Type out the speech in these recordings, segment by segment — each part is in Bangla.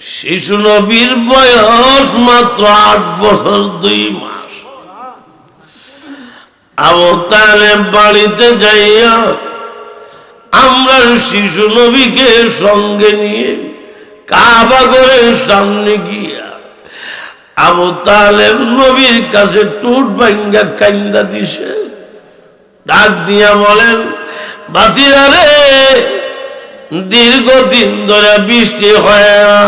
শিশু নবীর বয়স মাত্র আট বছর দুই মাস। আবু তালেব বাড়িতে যাইয়া আমরা শিশু নবীকে সঙ্গে নিয়ে কাবা করে সামনে গিয়া আবু তালেব নবীর কাছে টুট ভাঙ্গা কান্দা দিছে। ডাক দিয়া বলেন বাতিরা রে, দীর্ঘদিন ধরে বৃষ্টি হয় না।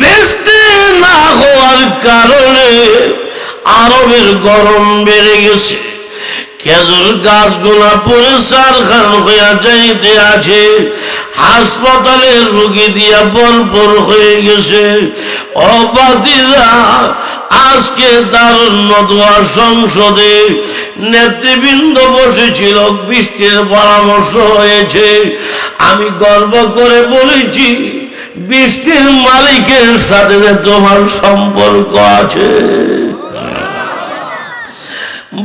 বৃষ্টি না হওয়ার কারণে আরবের গরম বেড়ে গেছে। খেজুর গাছগুলা পরিষ্কার খান হইয়া যাইতে আছে। হাসপাতালের রোগী দিয়া বরপর হয়ে গেছে অবাদিরা আজকে দারুণ দোয়া সংসদে নেতৃবৃন্দ বসেছিল, বৃষ্টির পরামর্শ হয়েছে। আমি গর্ব করে বলেছি, বৃষ্টির মালিকের সাথে তোমার সম্পর্ক আছে।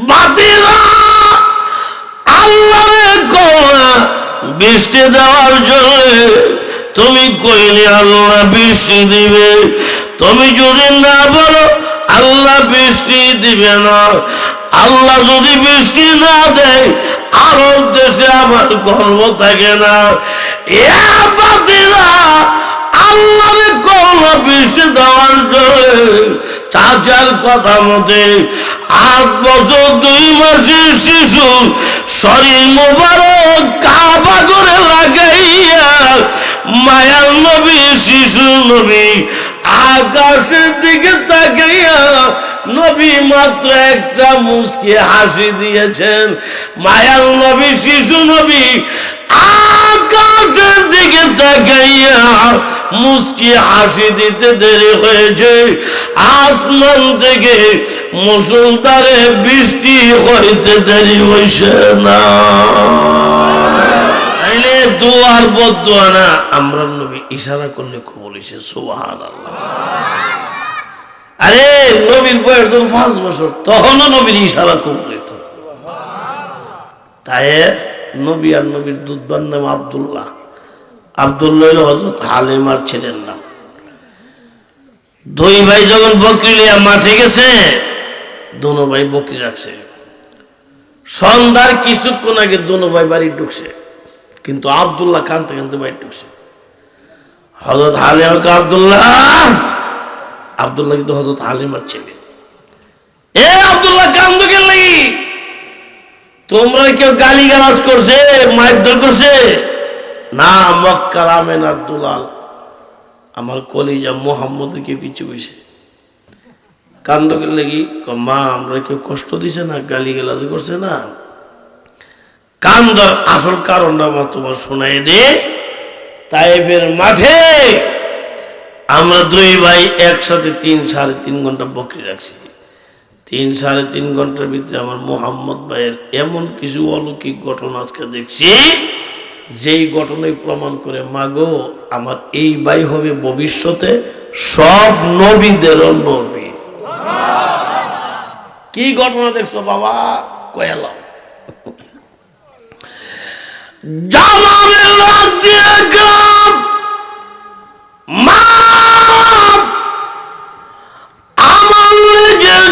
বাতিরা আল্লাহরে কওয়া বৃষ্টি দেওয়ার জন্য তুমি কইলে আল্লাহ বৃষ্টি দিবে। তুমি যদি না বলো, আল্লাহ বৃষ্টি দিবে না। আল্লাহ যদি বৃষ্টি না দেয়, আরব দেশে আমার গর্ব থাকে না। এ কওয়া বৃষ্টি দেওয়ার জন্য চাচার কথা মতে আট বছর দুই মাসের শিশু শরীর মোবারক কাবা করে লাগাইয়া মায়ার নবী, শিশু নবী আকাশের দিকে তাকাইয়া নবী মাত্র একটা মুসকি হাসি দিয়েছেন। মায়ার নবী, শিশু নবী আকাশের দিকে তাকাইয়া মুসকি হাসি দিতে দেরি হয়েছে। আসমান থেকে মুসলধারে বৃষ্টি হইতে দেরি হইছে না। তাইলে দুয়ার বদুয়া না আমরা নবী ইশারা করলে কবল হয়েছে সুবহান আরে, নবীর বয়স তখন পাঁচ বছর, তখনও নবীর ইশারা কবল হইত। তাই নবী আর নবীর দুধবার নাম আবদুল্লাহ। আবদুল্লাহ হজরত হালিমার ছেলের নাম। দুই ভাই যখন বকরি লিয়া মাঠে গেছে দোনো ভাই বকরি রাখছে। সন্ধ্যার কিছুক্ষণ আগে দোনো ভাই বাড়ি ঢুকছে, কিন্তু আবদুল্লাহ কানতে কানতে বাড়ি ঢুকছে। হজরত হালিমাকে আবদুল্লাহ! আবদুল্লাহ কিন্তু হজরত হালিমার ছেলে। এ আবদুল্লাহ, কান্দু কেন লাগি তোমরা কেউ গালি গালাজ করছে, মারধর করছে? না, মক্কার আমেন আর দুলাল। আমার কলিজা মোহাম্মদ কেউ কিছু কইছে। কান্দকের লাগি মা, আমরা কেউ কষ্ট দিছে না গালি গালাজ করছে না? কান্দর আসল কারণটা মা তোমার শোনাই দে। তাইফের মাঠে আমরা দুই ভাই একসাথে তিন সাড়ে তিন ঘণ্টা বকরি রাখছি। তিন সাড়ে তিন ঘণ্টার ভিতরে আমার মোহাম্মদ ভাইয়ের এমন কিছু অলৌকিক ঘটনা আজকে দেখছি, যেই ঘটনায় প্রমাণ করে, মাগো, আমার এই ভাই হবে ভবিষ্যতে সব নবীদেরও নবী। কি ঘটনা দেখছ বাবা? মা আমার নিজের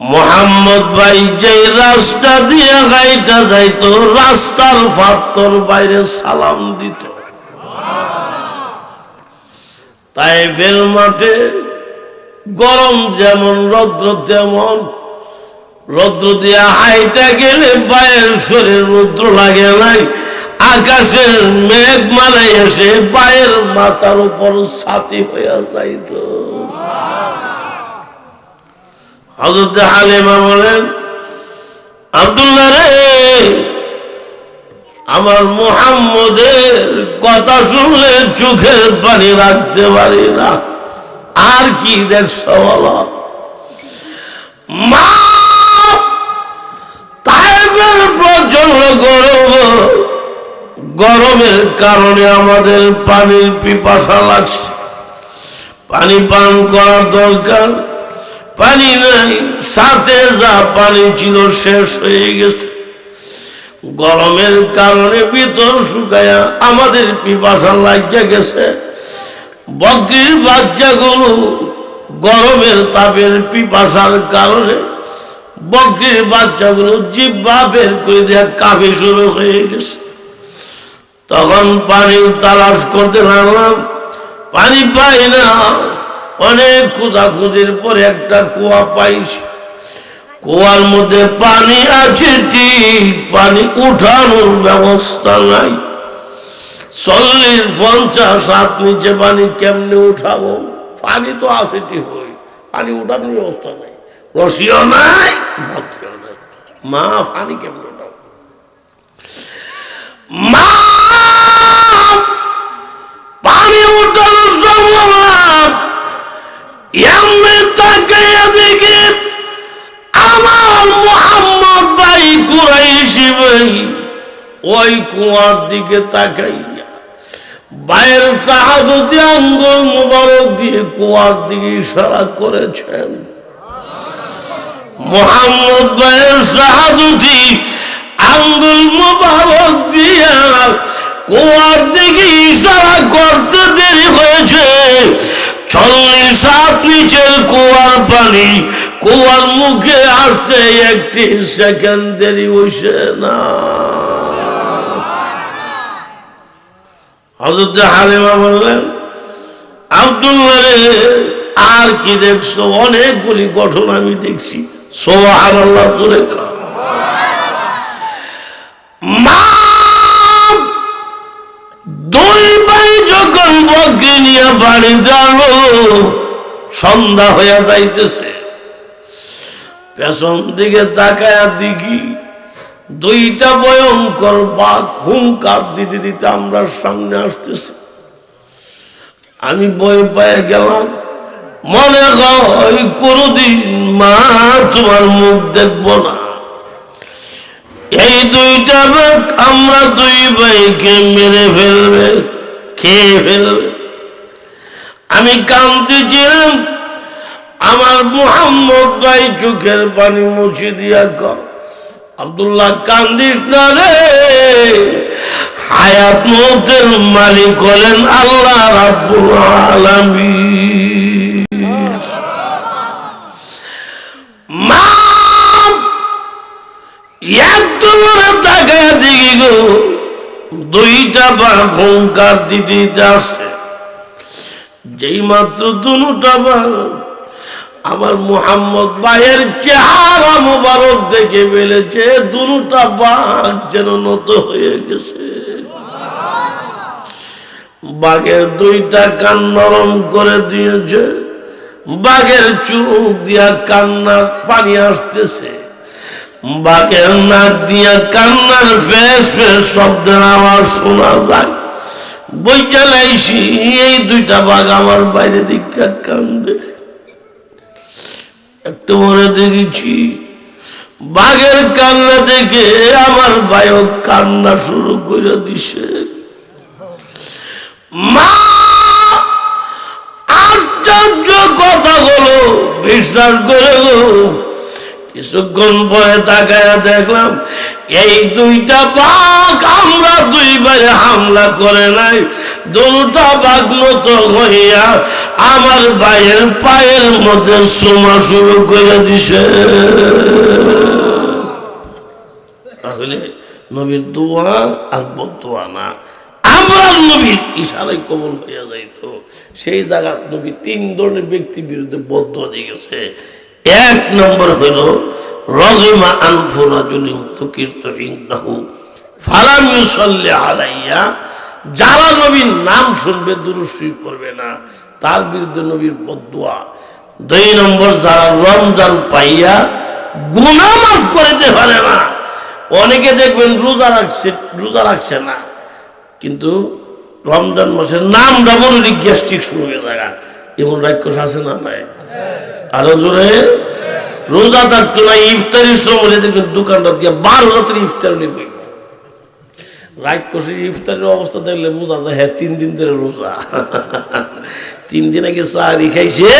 মোহাম্মদ ভাই যে রাস্তা দিয়ে গাইটা যাইতো, রাস্তার ফাত্তর বাইরে সালাম দিত। তাই বেল মাঠে গরম যেমন, রৌদ্র তেমন রৌদ্র দিয়ে হাইটা গেলে পায়ের শরীর রৌদ্র লাগে নাই। আকাশের মেঘ মালাই এসে পায়ের মাথার উপর ছাতি হইয়া যাইত। হজরত হালিমা বলেন, আব্দুল্লাহ রে, আমার মুহাম্মদের কথা শুনলে চোখের পানি রাখতে পারি না। আর কি দেখছ বলো? মা গরম। গরমের কারণে আমাদের পানির পিপাসা লাগছে। পানি পান করার দরকার। পানি নাই, সাথে যা পানি ছিল শেষ হয়ে গেছে। গরমের কারণে ভিতর শুকায়া আমাদের পিপাসা লাগিয়া গেছে। বকরির বাচ্চাগুলো গরমের তাপের পিপাসার কারণে বকরির বাচ্চাগুলো জিব্বা বের করে দেওয়া কাফে শুরু হয়ে গেছে। তখন পানি তালাশ করতে লাগলাম, পানি পাই না, অনেক খোঁজাখুঁজির পরে একটা কুয়া পাইছি। কুয়ার মধ্যে পানি আছে, ঠিক পানি উঠানোর ব্যবস্থা নাই। চল্লিশ পঞ্চাশ হাত নিচে পানি কেমনে উঠাবো? পানি তো ঠিক হই? পানি উঠানোর ব্যবস্থা নাই। রসিও নাই ভাতিও নাই। মা, পানি কেমনে উঠাবো? মা, পানি উঠানোর সম্ভব এমনি তাকাইয়া দেখে আমার মোহাম্মদ ভাই কুরাইশি ওই কুয়ার দিকে তাকাইয়া বাইরের শাহাদতি আঙ্গুল মুবারক দিয়ে কুয়ার দিকে ইশারা করেছেন। মোহাম্মদ ভাইয়ের শাহাদতি আঙ্গুল মুবারক দিয়ে কুয়ার দিকে ইশারা করতে দেরি হয়েছে। চল্লিশ হাত নিচের কুয়ার পানি কুয়ার মুখে আসতে একটি সেকেন্ড দেরি হয়েছে না। হজরত হালিমা বললেন, আব্দুল্লাহ আর কি দেখছ? অনেকগুলি গঠন আমি দেখছি। চলে মা দুই যখন নিয়ে বাড়ি সন্ধ্যা হয়ে যাইতেছে। পেছন দিকে তাকায়া দেখি দুইটা ভয়ঙ্কর বাঘ হুঙ্কার দিতে দিতে আমরা সামনে আসতেছি। আমি বই পায়ে গেলাম। মনে হয় কোনদিন মা তোমার মুখ দেখব না। এই দুইটা বাঘ আমরা দুই ভাইকে মেরে ফেলবে, খেয়ে ফেলবে। আমি কাঁদতেছিলাম। আমার মোহাম্মদ ভাই চোখের পানি মুছে দিয়া কর আব্দুল্লাহ কান্দিস না রে। হায়াত মতের মালিক হলেন আল্লাহ রাব্বুল আলামিন। মা একদম তাকায় দেখি গো, দুইটা বা ঘুমকার দিতে আসে যেই মাত্র দুটা বা আমার মুহাম্মদ ভাইয়ের চেহারা মোবারক দেখে ফেলেছে, দুটা বাঘ যেন নত হয়ে গেছে। বাঘের দুইটা কান নরম করে দিয়েছে, বাঘের চোখ দিয়া কান্নার পানি আসতেছে। বাঘের নাক দিয়া কান্নার ফেস ফেস শব্দের আওয়াজ শোনা যায়। চালাইছি এই দুইটা বাঘ আমার বাইরে দিকে কান্দে। একটু মনে দেখেছি। বাঘের কান্না দেখে আমার বায়ক কান্না শুরু করে দিছে। বিশ্বাস করে কিছুক্ষণ পরে তাকায় দেখলাম, এই দুইটা বাঘ আমরা দুইবারে হামলা করে নাই। দুটা বাঘ নত হইয়া আমার ভাইয়ের পায়ের মধ্যে সোমা শুরু করে দিছে। তাহলে নবীর দোয়া আর বদোয়া না। আমার নবীর ইশারায় কবল হইয়া যাইত। সেই জায়গা নবী তিন ধরনের ব্যক্তির বিরুদ্ধে বদ্ধ দিয়ে এক নম্বর হইল, রজমা আনফু রাজুলিন তুকিরত ইনদাহু আলাইয়া যারা নবীর নাম শুনবে দুরুসই করবে না। তার বিরুদ্ধে নবীর বদুয়া। দুই নম্বর, যারা রমজান পাইয়া গুনাহ মাফ করতে পারে না, অনেকে দেখবেন রোজা রাখছে রোজা রাখছে না। কিন্তু রমজান মাসের নাম ডাবলি গ্যাস্ট্রিক শুরু হয়ে থাকা এমন রাক্ষস আছে না নাই? আরও জোরে। রোজা থাকতো না, ইফতারির সময় দেখবেন দোকানটা গিয়ে বারো রাত্রে ইফতার নেবে রাক্ষসী ইফতারের অবস্থা দেখলে বোঝা যায় হ্যাঁ তিন দিন ধরে রোজা। তিন দিন আগে চারি খাইছে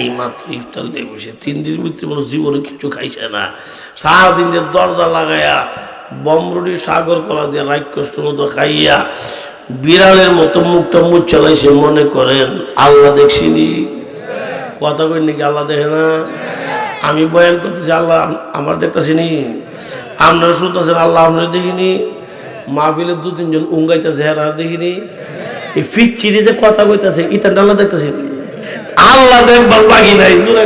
এই মাত্র ইফতার নিয়ে বসে। তিন দিন ভিতরে মানুষ জীবনে কিছু খাইছে না। সারাদিন যে দরজা লাগাইয়া বমরুটি সাগর কলা দিয়ে রাক্ষস মতো খাইয়া, বিড়ালের মতো মুখটা মুখ চালাইছে, মনে করেন, আল্লাহ দেখছিনি? কথা কই নাকি আল্লাহ দেখে না? আমি বয়ান করতেছি, আল্লাহ আমার দেখতেছি নি আপনারা শুনতেছেন, আল্লাহ আপনারা দেখিনি? মাহফিলের দু তিনজন উঙ্গাইতেছে হেরা দেখিনি? এই ফিচ্ছিরিতে কথা কইতাছে আল্লাহ দেখবার বাকি নাই। জোরে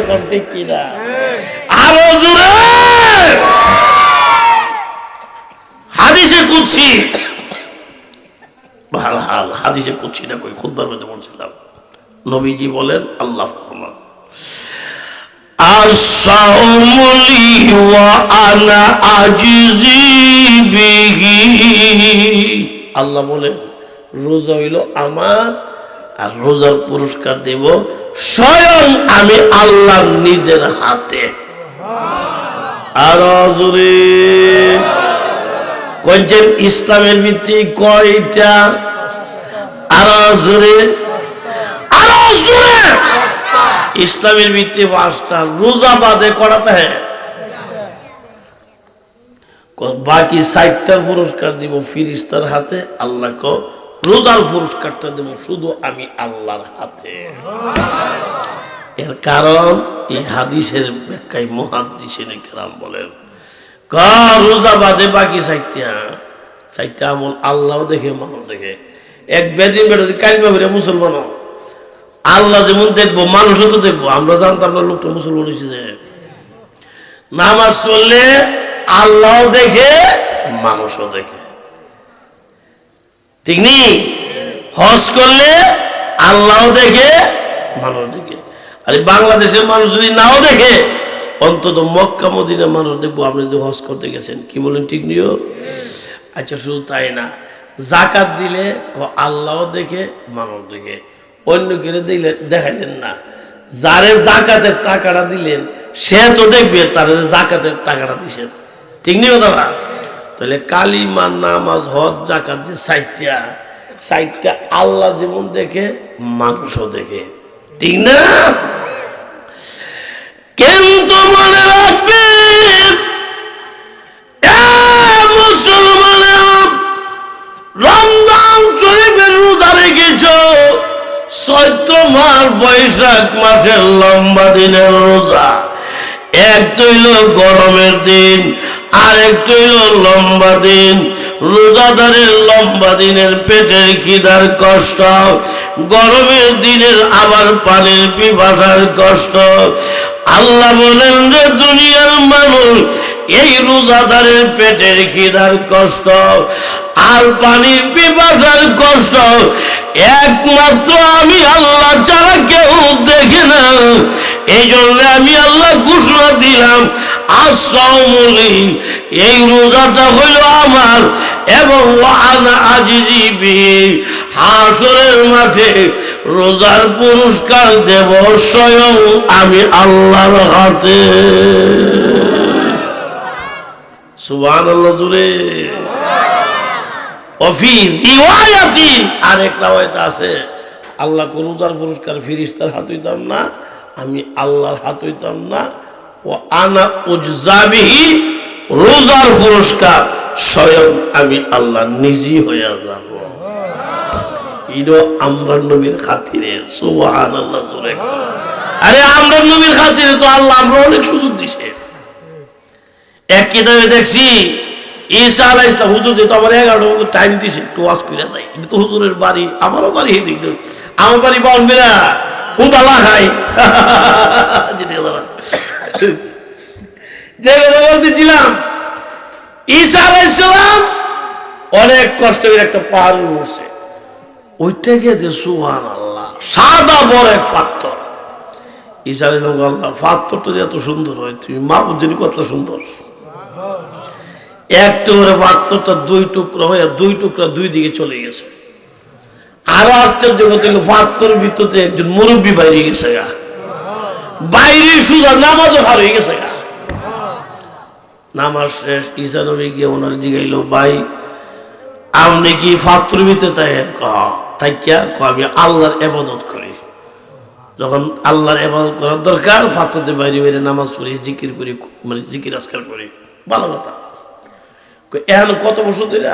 আরও জোরে হাদিসে কুচ্ছি ভালো হাল হাদিসে কুচ্ছি না কই, খুদবার মধ্যে বলছিলাম নবীজি বলেন, আল্লাহ ফরমান। ওয়া আনা আজিজি বিহি। আল্লাহ বলেন রোজা হইল আমার আর রোজার পুরস্কার দেব স্বয়ং আমি আল্লাহ নিজের হাতে। আর জোরে। ইসলামের ভিত্তি কয়টা? আর জোরে। আরও জোরে। ইসলামের ভিত্তি পাঁচটা। রোজা বাদে করাতে হ্যাঁ। বাকি ষাটটার পুরস্কার দিব ফিরিস্তার হাতে আল্লাহ কো রোজার পুরস্কারটা দেব শুধু আমি আল্লাহর হাতে। এর কারণ এই হাদিসের ব্যাখ্যায় মহাদিসের কেরাম বলেন ক রোজা বাদে বাকি ষাটটা ষাটটা আমল আল্লাহ দেখে, মানুষ দেখে। এক বেদিন বেড়ে কাল বাবুরে মুসলমান আল্লাহ যেমন দেখব, মানুষও তো দেখব। আমরা জানতাম না লোকটা মুসলমান হয়েছে নামাজ চললে আল্লাহ দেখে, মানুষও দেখে। ঠিক নি? হজ করলে আল্লাহ দেখে, মানুষ দেখে। আরে বাংলাদেশের মানুষ যদি নাও দেখে, অন্তত মক্কা মদিনা মানুষ দেখব আপনি যদি হজ করতে গেছেন। কি বলেন ঠিক নিও আচ্ছা শুধু তাই না, জাকাত দিলে আল্লাহ দেখে, মানুষ দেখে। অন্য কেউ দিলে, দেখাইলেন না। যারে জাকাতের টাকাটা দিলেন, সে তো দেখবে তার জাকাতের টাকাটা দিছেন। ঠিক নেই দাদা তাহলে কালিমা নামাজ, হজ জাকাত যে সাইটটা সাইটটা আল্লাহ জীবন দেখে, মাংস দেখে। ঠিক না? কিন্তু মনে রাখবে, এ মুসলমানেরা রমজান শরীফের রোজা চৈত্র মাস বৈশাখ মাসের লম্বা দিনের রোজা। এক তৈল গরমের দিন আর এক তৈল লম্বা দিন। রোজাদারের লম্বা দিনের পেটের খিদার কষ্ট। গরমের দিনের আবার পানির পিপাসার কষ্ট। আল্লাহ বলেন যে, দুনিয়ার মানুষ এই রোজাদারের পেটের খিদার কষ্ট আর পানির পিপাসার কষ্ট। একমাত্র আমি আল্লাহ ছাড়া কেউ দেখে না। এই জন্য আমি আল্লাহ ঘোষণা দিলাম এই রোজাটা হইল আমার, এবং আনা আজিবি হাসরের মাঠে রোজার পুরস্কার দেব স্বয়ং আমি আল্লাহর হাতে। আল্লাহ জুড়ে। আছে আল্লাহ পুরস্কার না, আমি আল্লাহর হাত হইতাম না আনা রোজার পুরস্কার, স্বয়ং আমি আল্লাহ নিজেই হইয়া যাব। ইরো আমরা নবীর খাতিরে আরে আমরা নবীর খাতিরে তো আল্লাহ আমরা অনেক সুযোগ দিছে। এক কিতাবে দেখছি, ঈসা ইসলাম হুজুর যেহেতু আমার এগারোটা টাইম দিছে, একটু ওয়াজ করে তো হুজুরের বাড়ি, আমারও বাড়ি দিয়ে। আমার বাড়ি বাউন্ডেরা হুদালা খাই যেতে যে কথা বলতেছিলাম, ঈসা আলাহ ইসলাম অনেক কষ্ট করে একটা পাহাড় উঠছে ওইটা গিয়ে দিয়ে সুহান আল্লাহ সাদা বড় এক পাথর। ঈসা আলাহ ইসলাম আল্লাহ পাথরটা যে এত সুন্দর হয়, তুমি মা বুঝিনি কত সুন্দর। এক টুকরা পাত্রটা দুই টুকরা হয়ে দুই টুকরা দুই দিকে চলে গেছে। আরও আশ্চর্য কথা পাত্রের ভিতরে একজন মুরব্বী বাইরে গেছে গা। বাইরে সুজা নামাজও হার হয়ে গেছে নামাজ শেষ ঈশা নবী গিয়ে ওনার জিগাইলো ভাই, আপনি কি ফাত্র ভিতরে তাই তাই কিয়া ক আমি আল্লাহর এবাদত করি। যখন আল্লাহর এবাদত করার দরকার ফাত্রতে বাইরে বাইরে নামাজ পড়ি, জিকির করি মানে জিকির আজকার করি। ভালো কথা। এখন কত বছর ধরে?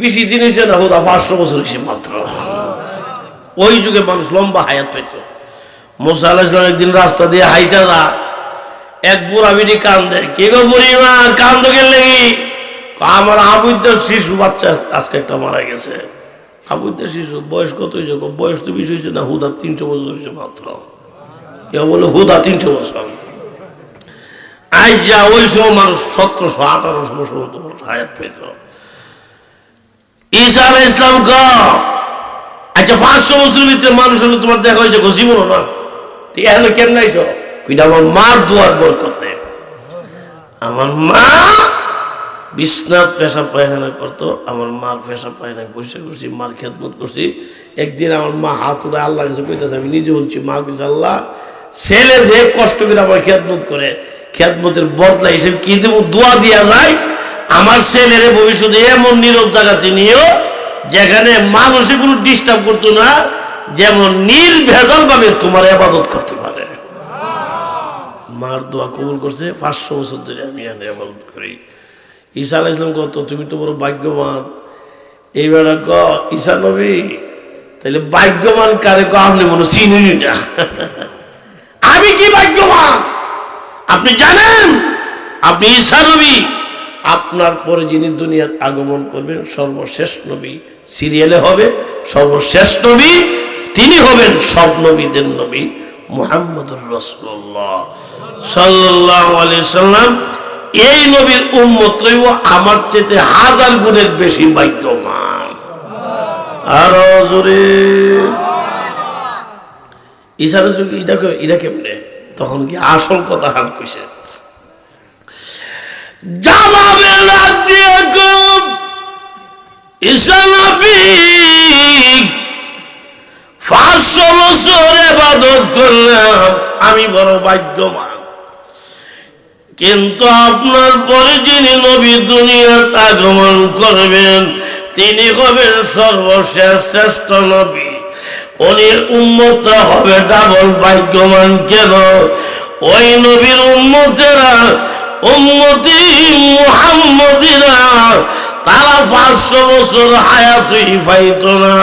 বেশি দিন হয়েছে না, হুদা, পাঁচশো বছর হয়েছে মাত্র। ওই যুগে মানুষ লম্বা হায়াত পেত মোসা আল্লাহ ইসলাম একদিন রাস্তা দিয়ে হাইটা যা। এক বুড়া বিড়ি কান্দে, কে গো বুড়িমা কান্দ গেলে আমার আবুদ্দার শিশু বাচ্চা আজকে একটা মারা গেছে। আবুদ্দার শিশু, বয়স কত হয়েছে? বয়স তো বেশি হয়েছে না, হুদা তিনশো বছর হয়েছে মাত্র। কেউ বলে, হুদা তিনশো বছর। আইজা ওই সময় মানুষ সতেরোশো, আঠারোশো বছর মতো মানুষ হায়াত পেত। ঈসা আলাহ ইসলাম ক আচ্ছা পাঁচশো বছরের ভিতরে মানুষ হলে তোমার দেখা হয়েছে জীবনও না। তুই এখানে কেমন আইছো কিন্তু আমার মার দুয়ার বর করতে আমার মা বিশ্বনাথ পেশা পায়খানা করতো, আমার মার পেশা পায়খানা পরিষ্কার করছি, মার খেদমত করছি। একদিন আমার মা হাত উড়ে আল্লাহ কাছে কইতেছে, আমি নিজে বলছি, মা কইছে, আল্লাহ, ছেলে যে কষ্ট করে আমার খেদমত করে, খেদমতের বদলা হিসেবে কি দেবো? দোয়া দিয়া যায়, আমার ছেলের ভবিষ্যতে এমন নীরব জায়গাতে নিয়েও, যেখানে মানুষে কোনো ডিস্টার্ব করতো না যেমন নির্ভেজাল ভাবে তোমার আবাদত করতে পারে। মার দোয়া কবুল করছে, পাঁচশো বছর ধরে আমি আবাদত করি। ঈসা আলাহ ইসলাম কত, তুমি তো বড় ভাগ্যবান। এইবার ক, ঈসা নবী তাহলে ভাগ্যবান কারে ক, আপনি মনে চিনি না। আমি কি ভাগ্যবান? আপনি জানেন? আপনি ঈসা নবী। আপনার পরে যিনি দুনিয়াত আগমন করবেন, সর্বশেষ নবী। সিরিয়ালে হবে, সর্বশেষ নবী তিনি হবেন সব নবীদের নবী মুহাম্মদুর রসুল্লাহ সাল্লাহ আলিয়া সাল্লাম এই নবীর উন্মতও আমার চেতে হাজার গুণের বেশি ভাগ্যমান। আরও জোরে। ইশারা এটা কে- এটা কেমনে? তখন কি আসল কথা হাল কইছে? দিয়ে খুব ইসানবী পাঁচশো বছর এবাদত করলাম। আমি বড় ভাগ্যবান। কিন্তু আপনার পরে যিনি নবী দুনিয়াত আগমন করবেন, তিনি হবেন সর্বশেষ শ্রেষ্ঠ নবী। উনি উন্মত হবে ডাবল ভাগ্যবান কেন? ওই নবীর উন্মতেরা উন্মতি মুহাম্মদিরা, তারা পাঁচশো বছর হায়াতই পাইত না।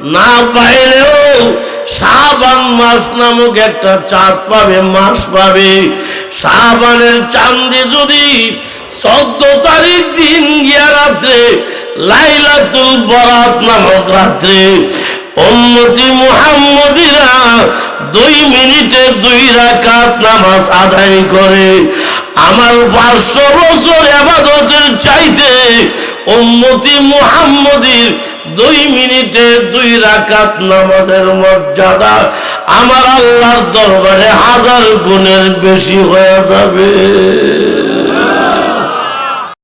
না পাইলেও শাবান মাস নামক একটা চাঁদ পাবে, মাস পাবে। শাবানের চাঁদে যদি চোদ্দ তারিখ দিন গিয়া রাত্রে লাইলাতুল বরাত নামক রাত্রে উম্মতি মুহাম্মদিরা দুই মিনিটে দুই রাকাত নামাজ আদায় করে। আমার পাঁচশো বছর আবাদতের চাইতে উম্মতি মুহাম্মদির দুই মিনিটে দুই রাকাত নামাজের মর্যাদা আমার আল্লাহর দরবারে হাজার গুণের বেশি হয়ে যাবে।